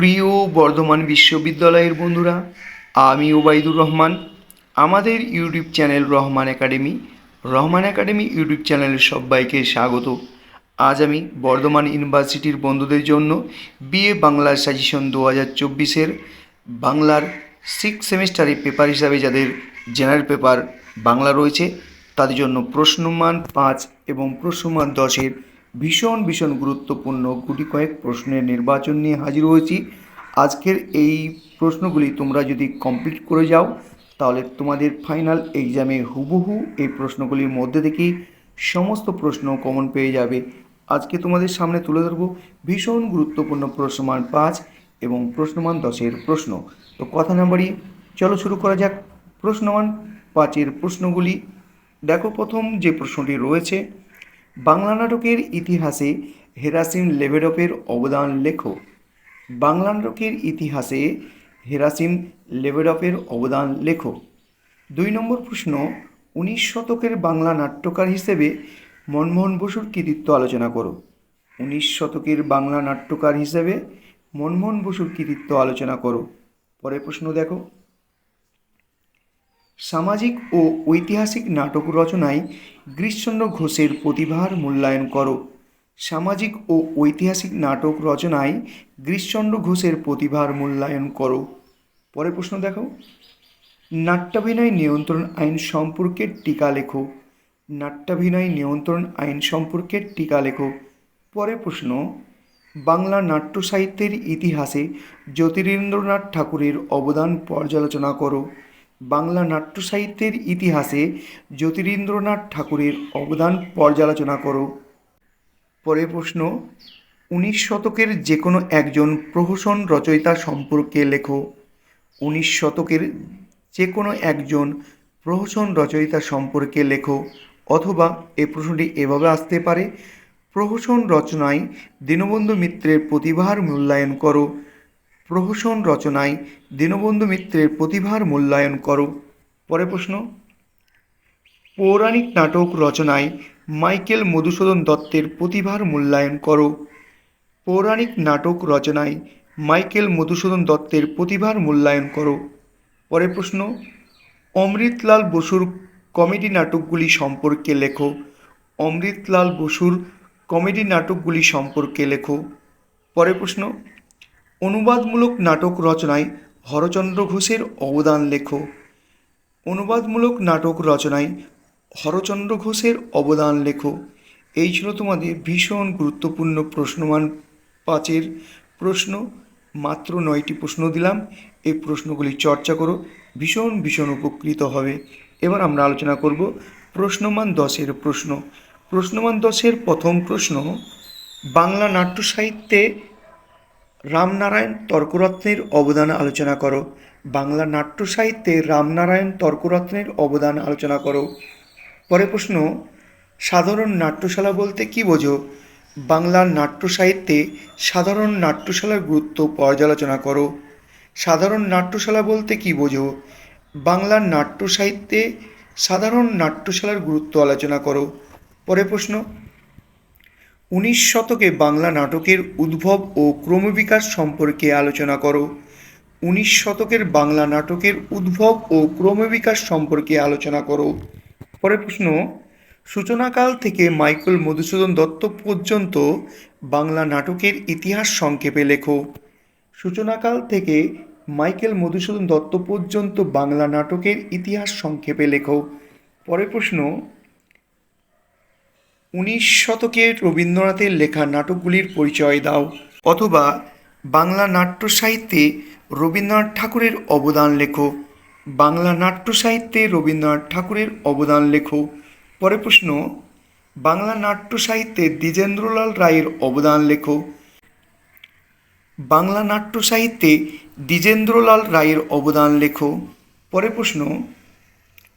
প্রিয় বর্ধমান বিশ্ববিদ্যালয়ের বন্ধুরা, আমি ওবায়দুর রহমান, আমাদের YouTube channel Rahman academy. Rahman academy YouTube চ্যানেলের সবাইকে স্বাগত। আজ আমি বর্ধমান ইউনিভার্সিটির বন্ধুদের জন্য বিএ বাংলার সাজেশন দু হাজার চব্বিশের বাংলার সিক্স সেমিস্টারে পেপার হিসাবে যাদের জেনারেল পেপার বাংলা রয়েছে, তাদের জন্য প্রশ্নমান পাঁচ এবং প্রশ্নমান দশের ভীষণ ভীষণ গুরুত্বপূর্ণ গুটি কয়েক প্রশ্নের নির্বাচন নিয়ে হাজির হয়েছি। আজকের এই প্রশ্নগুলি তোমরা যদি কমপ্লিট করে যাও, তাহলে তোমাদের ফাইনাল এক্সামে হুবহু এই প্রশ্নগুলির মধ্যে থেকেই সমস্ত প্রশ্ন কমন পেয়ে যাবে। আজকে তোমাদের সামনে তুলে ধরবো ভীষণ গুরুত্বপূর্ণ প্রশ্নমান পাঁচ এবং প্রশ্নমান দশের প্রশ্ন। তো কথা না বাড়িয়ে চলো শুরু করা যাক। প্রশ্নমান পাঁচের প্রশ্নগুলি। দেখো প্রথম যে প্রশ্নটি রয়েছে বাংলা নাটকের ইতিহাসে হেরাসিন লেভেডপের অবদান লেখো। বাংলা নাটকের ইতিহাসে হেরাসিন লেভেডপের অবদান লেখো। দুই নম্বর প্রশ্ন, উনিশ শতকের বাংলা নাট্যকার হিসেবে মনমোহন বসুর কৃতিত্ব আলোচনা করো। উনিশ শতকের বাংলা নাট্যকার হিসেবে মনমোহন বসুর কৃতিত্ব আলোচনা করো। পরের প্রশ্ন দেখো। সামাজিক ও ঐতিহাসিক নাটক রচনায় গ্রীশচন্দ্র ঘোষের প্রতিভার মূল্যায়ন করো। সামাজিক ও ঐতিহাসিক নাটক রচনায় গ্রীশচন্দ্র ঘোষের প্রতিভার মূল্যায়ন করো। পরের প্রশ্ন দেখো। নাট্যাভিনয় নিয়ন্ত্রণ আইন সম্পর্কে টিকা লেখো। নাট্যাভিনয় নিয়ন্ত্রণ আইন সম্পর্কে টিকা লেখো। পরের প্রশ্ন। বাংলা নাট্য সাহিত্যের ইতিহাসে জ্যোতিরেন্দ্রনাথ ঠাকুরের অবদান পর্যালোচনা করো। বাংলা নাট্য সাহিত্যের ইতিহাসে জ্যোতিরেন্দ্রনাথ ঠাকুরের অবদান পর্যালোচনা করো। পরের প্রশ্ন, উনিশ শতকের যে কোনো একজন প্রহসন রচয়িতা সম্পর্কে লেখো। উনিশ শতকের যে কোনো একজন প্রহসন রচয়িতা সম্পর্কে লেখো, অথবা এ প্রশ্নটি এভাবে আসতে পারে। প্রহসন রচনায় দীনবন্ধু মিত্রের প্রতিভার মূল্যায়ন করো। প্রহসন রচনায় দীনবন্ধু মিত্রের প্রতিভার মূল্যায়ন করো। পরে প্রশ্ন। পৌরাণিক নাটক রচনায় মাইকেল মধুসূদন দত্তের প্রতিভার মূল্যায়ন করো। পৌরাণিক নাটক রচনায় মাইকেল মধুসূদন দত্তের প্রতিভার মূল্যায়ন করো। পরের প্রশ্ন। অমৃতলাল বসুর কমেডি নাটকগুলি সম্পর্কে লেখো। অমৃতলাল বসুর কমেডি নাটকগুলি সম্পর্কে লেখো। পরের প্রশ্ন। অনুবাদমূলক নাটক রচনায় হরচন্দ্র ঘোষের অবদান লেখো। অনুবাদমূলক নাটক রচনায় হরচন্দ্র ঘোষের অবদান লেখো। এই ছিল তোমাদের ভীষণ গুরুত্বপূর্ণ প্রশ্নমান পাঁচের প্রশ্ন। মাত্র নয়টি প্রশ্ন দিলাম। এই প্রশ্নগুলি চর্চা করো। ভীষণ ভীষণ উপকৃত হবে। এবার আমরা আলোচনা করব প্রশ্নমান দশের প্রশ্ন। প্রশ্নমান দশের প্রথম প্রশ্ন, বাংলা নাট্য সাহিত্যে রামনারায়ণ তর্করত্নের অবদান আলোচনা করো। বাংলা নাট্য সাহিত্যে রামনারায়ণ তর্করত্নের অবদান আলোচনা করো। পরে প্রশ্ন, সাধারণ নাট্যশালা বলতে কী বোঝো? বাংলার নাট্য সাহিত্যে সাধারণ নাট্যশালার গুরুত্ব পর্যালোচনা করো। সাধারণ নাট্যশালা বলতে কী বোঝো? বাংলার নাট্য সাহিত্যে সাধারণ নাট্যশালার গুরুত্ব আলোচনা করো। পরে প্রশ্ন উনিশ শতকে বাংলা নাটকের উদ্ভব ও ক্রমবিকাশ সম্পর্কে আলোচনা করো। উনিশ শতকের বাংলা নাটকের উদ্ভব ও ক্রমবিকাশ সম্পর্কে আলোচনা করো। পরে প্রশ্ন, সূচনাকাল থেকে মাইকেল মধুসূদন দত্ত পর্যন্ত বাংলা নাটকের ইতিহাস সংক্ষেপে লেখো। সূচনাকাল থেকে মাইকেল মধুসূদন দত্ত পর্যন্ত বাংলা নাটকের ইতিহাস সংক্ষেপে লেখো। পরের প্রশ্ন উনিশ শতকের রবীন্দ্রনাথের লেখা নাটকগুলির পরিচয় দাও, অথবা বাংলা নাট্য সাহিত্যে রবীন্দ্রনাথ ঠাকুরের অবদান লেখো। বাংলা নাট্য সাহিত্যে রবীন্দ্রনাথ ঠাকুরের অবদান লেখো। পরে প্রশ্ন, বাংলা নাট্য সাহিত্যে দ্বিজেন্দ্রলাল রায়ের অবদান লেখো। বাংলা নাট্য সাহিত্যে দ্বিজেন্দ্রলাল রায়ের অবদান লেখো। পরে প্রশ্ন,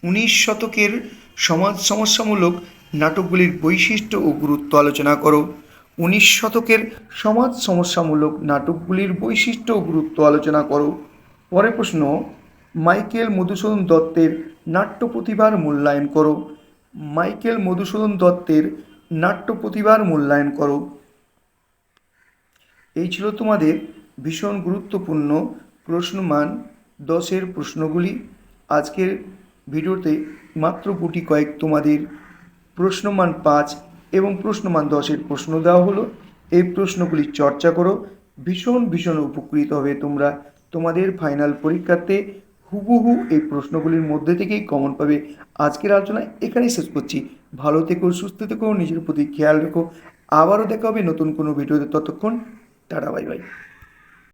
উনিশ শতকের সমাজ সমস্যামূলক নাটকগুলির বৈশিষ্ট্য ও গুরুত্ব আলোচনা করো। উনিশ শতকের সমাজ সমস্যামূলক নাটকগুলির বৈশিষ্ট্য ও গুরুত্ব আলোচনা করো। পরে প্রশ্ন, মাইকেল মধুসূদন দত্তের নাট্য প্রতিভার মূল্যায়ন করো। মাইকেল মধুসূদন দত্তের নাট্য প্রতিভার মূল্যায়ন করো। এই ছিল তোমাদের ভীষণ গুরুত্বপূর্ণ প্রশ্নমান দশের প্রশ্নগুলি। আজকের ভিডিওতে মাত্র গুটি কয়েক তোমাদের প্রশ্নমান পাঁচ এবং প্রশ্নমান দশের প্রশ্ন দেওয়া হলো। এই প্রশ্নগুলি চর্চা করো। ভীষণ ভীষণ উপকৃত হবে তোমরা। তোমাদের ফাইনাল পরীক্ষাতে হুবহু এই প্রশ্নগুলির মধ্যে থেকেই কমন পাবে। আজকের আলোচনা এখানেই শেষ করছি। ভালো থেকো, সুস্থ থেকো, নিজের প্রতি খেয়াল রেখো। আবারও দেখা হবে নতুন কোনো ভিডিওতে। ততক্ষণ, টাটা, বাই বাই।